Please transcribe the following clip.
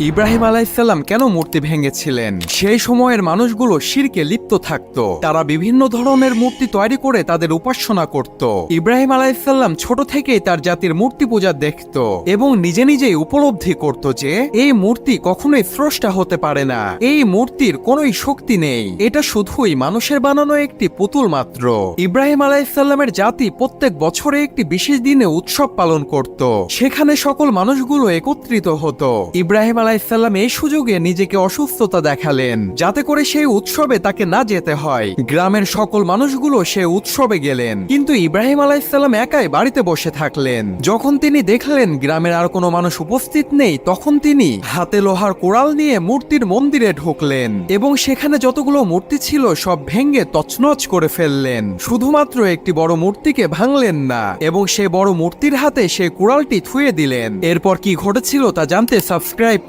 ইব্রাহিম আলাইসাল্লাম কেন মূর্তি ভেঙেছিলেন? সেই সময়ের মানুষগুলো শিরকে লিপ্ত থাকত। তারা বিভিন্ন ধরনের মূর্তি তৈরি করে তাদের উপাসনা করত। ইব্রাহিম আলাইসাল্লাম ছোট থেকেই তার জাতির মূর্তি পূজা দেখত এবং নিজে নিজেই উপলব্ধি করত যে, এই মূর্তি কখনোই স্রষ্টা হতে পারে না। এই মূর্তির কোনোই শক্তি নেই। এটা শুধুই মানুষের বানানো একটি পুতুল মাত্র। ইব্রাহিম আলাইসাল্লামের জাতি প্রত্যেক বছরে একটি বিশেষ দিনে উৎসব পালন করত। সেখানে সকল মানুষগুলো একত্রিত হতো। ইব্রাহিম আলাইসাল্লাম এই সুযোগে নিজেকে অসুস্থতা দেখালেন। যাতে করে সেই উৎসবে তাকে না যেতে হয়। গ্রামের সকল মানুষগুলো সে উৎসবে গেলেন। কিন্তু ইব্রাহিম আলাইসাল্লাম একাই বাড়িতে বসে থাকলেন। যখন তিনি দেখলেন গ্রামের আর কোনো মানুষ উপস্থিত নেই, তখন তিনি হাতে লোহার কোড়াল নিয়ে মূর্তির মন্দিরে ঢুকলেন এবং সেখানে যতগুলো মূর্তি ছিল সব ভেঙ্গে তছনছ করে ফেললেন। শুধুমাত্র একটি বড় মূর্তিকে ভাঙলেন না এবং সে বড় মূর্তির হাতে সে কুড়ালটি থুয়ে দিলেন। এরপর কি ঘটেছিল তা জানতে সাবস্ক্রাইব